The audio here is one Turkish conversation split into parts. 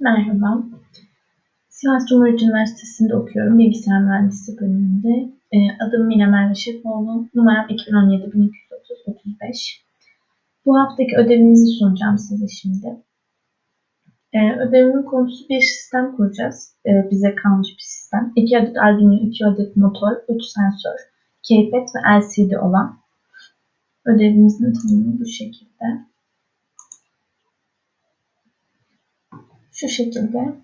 Merhaba. Sivas Cumhuriyet Üniversitesi'nde okuyorum. Bilgisayar Mühendisliği bölümünde. Ee, adım Mine Merve. Numaram 2017-1235. Bu haftaki ödevimizi sunacağım size şimdi. Ee, ödevimin konusu bir sistem kuracağız. Ee, bize kalmış bir sistem. 2 adet Arduino, 2 adet motor, 3 sensör, keypad ve LCD olan. Ödevimizin tanımı bu şekilde. Şu şekilde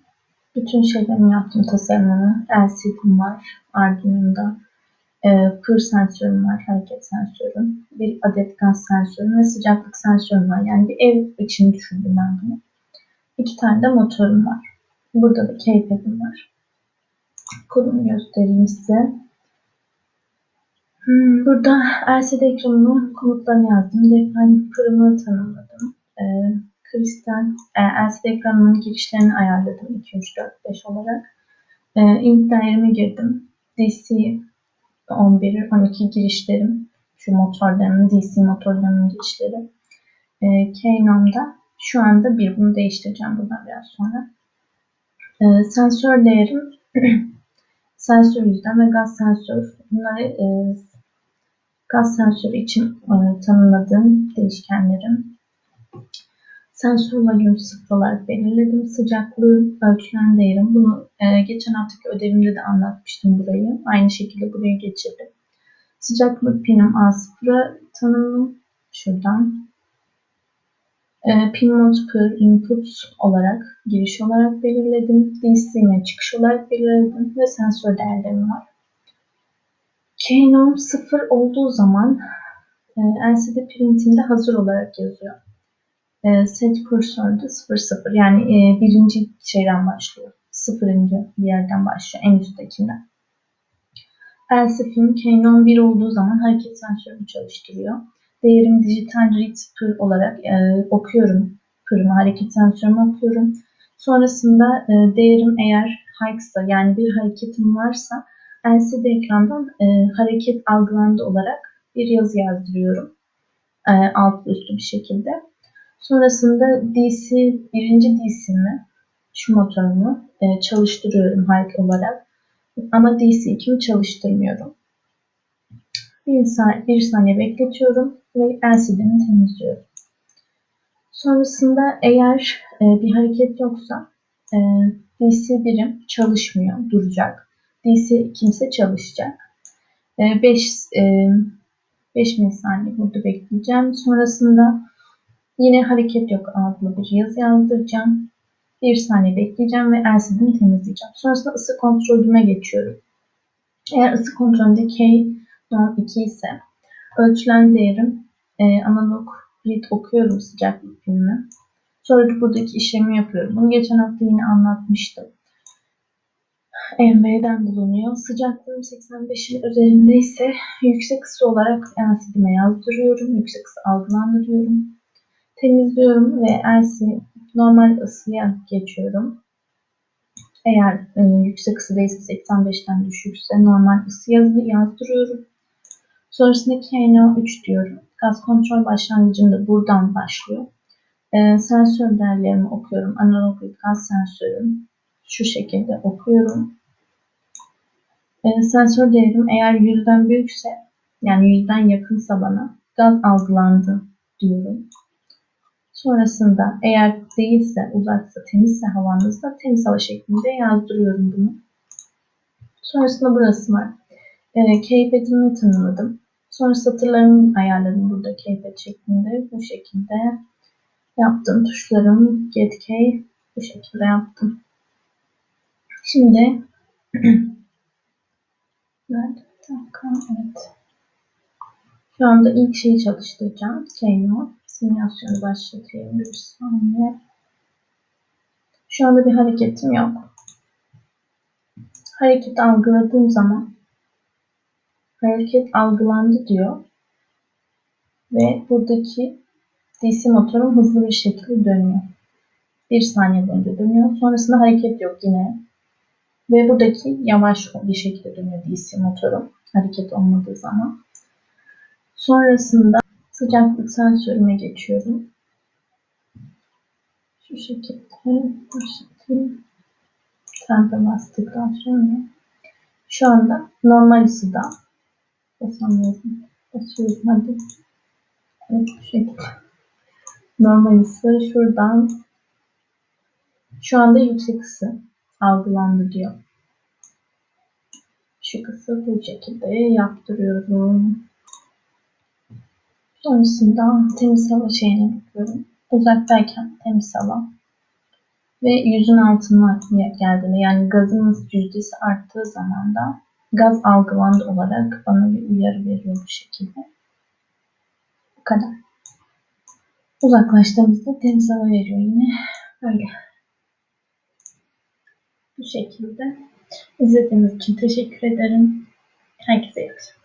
bütün şeylerimi yaptım tasarımını. LCD'm var Arduino'da. E, pır sensörüm var, hareket sensörüm. Bir adet gaz sensörüm ve sıcaklık sensörüm var. Yani bir ev için düşündüm ben bunu. İki tane de motorum var. Burada da keypad'im var. Kodumu göstereyim size. Hmm, burada LCD ekranının komutlarını yazdım. Define pırımı tanımladım. Ee, kristal e, LCD ekranının girişlerini ayarladım 2, 3, 4, 5 olarak. E, değerimi girdim. DC 11, 12 girişlerim. Şu motorlarımın, DC motorlarımın girişleri. E, Knom'da şu anda bir. Bunu değiştireceğim buradan biraz sonra. E, sensör değerim sensör yüzden ve gaz sensör. Bunları e, gaz sensörü için e, tanımladığım değişkenlerim. Sensör volüm sıfır belirledim. Sıcaklığı ölçülen değerim. Bunu e, geçen haftaki ödevimde de anlatmıştım burayı. Aynı şekilde buraya geçirdim. Sıcaklık pinim A0'a tanımlı. Şuradan. E, pin mod per input olarak, giriş olarak belirledim. DC ve çıkış olarak belirledim ve sensör değerlerim var. Keynom 0 olduğu zaman e, LCD printimde hazır olarak yazıyor e, set kursorda 00 yani e, birinci şeyden başlıyor. Sıfırıncı bir yerden başlıyor en üsttekinden. Else film Canon 1 olduğu zaman hareket sensörünü çalıştırıyor. Değerim dijital read per olarak e, okuyorum. Pırımı hareket sensörümü okuyorum. Sonrasında e, değerim eğer hike'sa yani bir hareketim varsa LCD ekrandan e, hareket algılandı olarak bir yazı yazdırıyorum. E, alt üstü bir şekilde. Sonrasında DC, birinci DC'mi, şu motorumu e, çalıştırıyorum harika olarak. Ama DC2'mi çalıştırmıyorum. Bir, saniye, bir saniye bekletiyorum ve LCD'mi temizliyorum. Sonrasında eğer e, bir hareket yoksa e, DC birim çalışmıyor, duracak. DC kimse çalışacak. 5 e, 5 e, saniye burada bekleyeceğim. Sonrasında Yine hareket yok adlı bir yazı yazdıracağım. Bir saniye bekleyeceğim ve LCD'mi temizleyeceğim. Sonrasında ısı kontrolüme geçiyorum. Eğer ısı kontrolünde K norm 2 ise ölçülen değerim e, analog read okuyorum sıcaklık pilini. Sonra da buradaki işlemi yapıyorum. Bunu geçen hafta yine anlatmıştım. MV'den bulunuyor. Sıcaklığım 85'in üzerindeyse yüksek ısı olarak LCD'me yazdırıyorum. Yüksek ısı algılandırıyorum temizliyorum ve LC normal ısıya geçiyorum. Eğer e, yüksek ısı değilse 85'ten düşükse normal ısı yazdırıyorum. Sonrasında KNO 3 diyorum. Gaz kontrol başlangıcında buradan başlıyor. E, sensör değerlerimi okuyorum. Analog gaz sensörüm. Şu şekilde okuyorum. E, sensör değerim eğer yüzden büyükse yani yüzden yakınsa bana gaz algılandı diyorum. Sonrasında eğer değilse, uzaksa, temizse havanızda temiz hava şeklinde yazdırıyorum bunu. Sonrasında burası var. E, keypad'imi tanımladım. Sonra satırlarımı ayarladım burada keypad şeklinde. Bu şekilde yaptım. Tuşlarım get key bu şekilde yaptım. Şimdi evet. Şu anda ilk şeyi çalıştıracağım. Keynote simülasyonu başlatıyorum. Bir saniye. Şu anda bir hareketim yok. Hareket algıladığım zaman hareket algılandı diyor. Ve buradaki DC motorum hızlı bir şekilde dönüyor. Bir saniye boyunca dönüyor. Sonrasında hareket yok yine. Ve buradaki yavaş bir şekilde dönüyor DC motorum. Hareket olmadığı zaman. Sonrasında Sıcaklık sensörüme geçiyorum. Şu şekilde başlatıyorum. basayım. Tempe bastıktan sonra şu anda normal ısıda basamıyorum. Basıyorum hadi. Evet bu şekilde. Normal ısı şuradan şu anda yüksek ısı algılandı diyor. Şu ısı bu şekilde yaptırıyorum. Sonrasında temiz hava şeyine bakıyorum. Uzaktayken temiz hava ve yüzün altına geldiğinde yani gazın yüzdesi arttığı zaman da gaz algılandı olarak bana bir uyarı veriyor bu şekilde. Bu kadar. Uzaklaştığımızda temiz hava veriyor yine. Böyle. Bu şekilde. İzlediğiniz için teşekkür ederim. Herkese iyi.